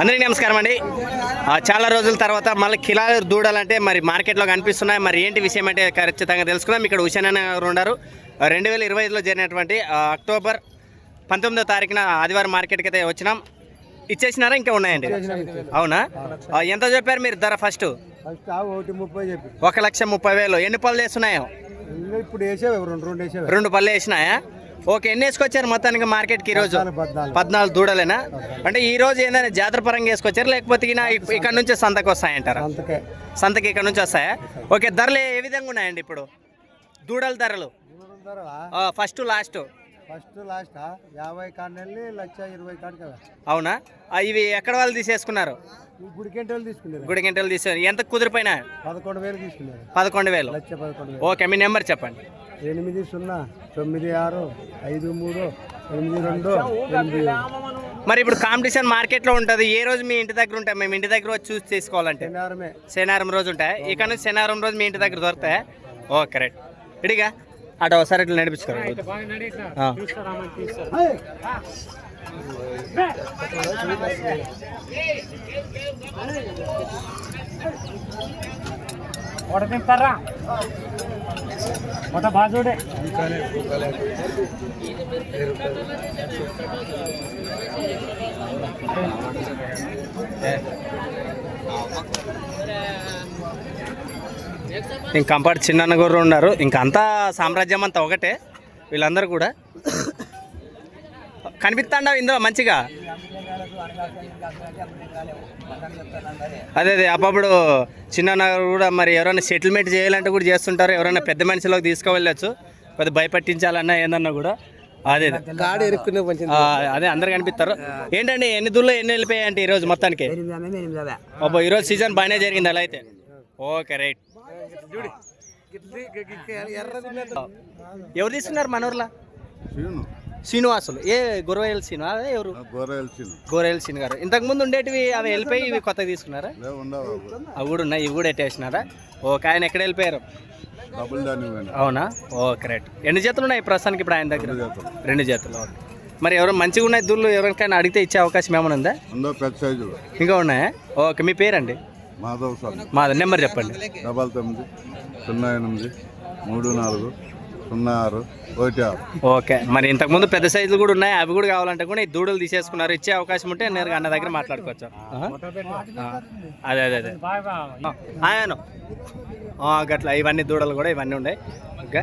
అందరికీ నమస్కారం అండి. చాలా రోజుల తర్వాత మళ్ళీ కిలాలు దూడాలంటే మరి మార్కెట్లో కనిపిస్తున్నాయి. మరి ఏంటి విషయం అంటే ఖచ్చితంగా తెలుసుకుందాం. ఇక్కడ ఉషానాన్న గారు ఉన్నారు. రెండు వేల ఇరవై ఐదులో జరిగినటువంటి అక్టోబర్ పంతొమ్మిదో తారీఖున ఆదివారం మార్కెట్కి అయితే వచ్చినాం. ఇచ్చేసినారా? ఇంకా ఉన్నాయండి. అవునా? ఎంత చెప్పారు మీరు ధర ఫస్ట్? ఒక లక్ష ముప్పై వేలు. ఎన్ని పళ్ళు వేస్తున్నాయో? ఇప్పుడు రెండు పళ్ళు వేసినాయా? ఓకే ఎన్ని వేసుకొచ్చారు మొత్తానికి మార్కెట్కి ఈరోజు పద్నాలుగు, దూడలేనా? అంటే ఈ రోజు ఏంటంటే జాతర పరంగా వేసుకొచ్చారు? లేకపోతే ఇక్కడ నుంచి సంతకు వస్తాయంటారా? సంతకి. ఇక్కడ నుంచి వస్తాయా? ఓకే ధరలు ఏ విధంగా ఉన్నాయండి ఇప్పుడు? దూడల ధరలు. First last. ఫస్ట్ లాస్ట్ యాభై కాడ లక్ష ఇరవై కాడు కదా అవునా? ఇవి ఎక్కడ వాళ్ళు తీసేసుకున్నారు? తీసుకున్నారు గుడి గంటలు తీసే ఎంత కుదిరిపోయినా పదకొండు వేలు తీసుకున్నారు పదకొండు వేలు. ఓకే మీ నెంబర్ చెప్పండి. ఎనిమిది సున్నా తొమ్మిది ఆరు ఐదు మూడు ఎనిమిది రెండు ఎనిమిది. మరి ఇప్పుడు కాంపిటీషన్ మార్కెట్లో ఉంటుంది. ఏ రోజు మీ ఇంటి దగ్గర ఉంటాయి? మేము ఇంటి దగ్గర వచ్చి చూసి తీసుకోవాలంటే. శనివారమే. శనివారం రోజు ఉంటాయి. ఇక్కడ నుంచి శనివారం రోజు మీ ఇంటి దగ్గర దొరుకుతాయి? Okay right. ఇడిగా అటు ఒకసారి ఇట్లా నడిపించుకోండి ఆ. ఒకటి తింటారా ఒక బాజుడే ఇంక కంపాటి చిన్న గుర్రు ఉన్నారు. ఇంక అంతా సామ్రాజ్యం అంతా ఒకటే. వీళ్ళందరూ కూడా. కనిపిస్తాండా ఇందులో మంచిగా? అదే అదే అప్పుడు చిన్న కూడా మరి ఎవరైనా సెటిల్మెంట్ చేయాలంటే కూడా చేస్తుంటారు. ఎవరైనా పెద్ద మనిషిలోకి తీసుకువెళ్ళచ్చు. కొద్దిగా భయపట్టించాలన్నా ఏందన్నా కూడా. అదే అదే. గాడి ఎరుక్కునే పంచింది ఆ, అదే అందరు కనిపిస్తారు. ఏంటండి ఎన్ని దూళ్ళు ఎన్ని వెళ్ళిపోయాయి అంటే ఈరోజు మొత్తానికి? అబ్బో ఈరోజు సీజన్ బాగానే జరిగింది అలా అయితే. Okay right. ఎవరు తీసుకున్నారు మనూర్లా శ్రీనివాసులు. ఏ గురవేల్ శ్రీను అదే ఎవరు? గొర్రెలు సీను గారు. ఇంతకు ముందు ఉండేటివి అవి వెళ్ళిపోయి ఇవి కొత్తగా తీసుకున్నారా? అవి. కూడా ఉన్నాయి ఇవి కూడా ఎట్టేసినారా? ఓకే ఆయన ఎక్కడ వెళ్ళిపోయారు? అవునా? ఓకే రైట్ ఎన్ని జతలు ఉన్నాయి ప్రస్తుతానికి ఇప్పుడు ఆయన దగ్గర? రెండు జతలు. ఓకే. మరి ఎవరు మంచిగా ఉన్నాయి దూళ్ళు ఎవరికైనా అడిగితే ఇచ్చే అవకాశం ఏమైనా ఉందా? ఉందో పెద్ద సైజులు ఇంకా ఉన్నాయా? ఓకే మీ పేరండి? మాధవ్ స్వామి మా నెంబర్ చెప్పండి. డబల్ తొమ్మిది సున్నా ఎనిమిది మూడు నాలుగు సున్నా ఆరు ఒకటి ఆరు ఓకే. మరి ఇంతకుముందు పెద్ద సైజులు కూడా ఉన్నాయి. అవి కూడా కావాలంటే కూడా ఈ దూడలు తీసేసుకున్నారు. ఇచ్చే అవకాశం ఉంటే నేరుగా అన్న దగ్గర మాట్లాడుకోవచ్చు. అదే అదే అదే. ఆయన. గట్ల ఇవన్నీ దూడలు కూడా ఇవన్నీ ఉన్నాయి ఓకే.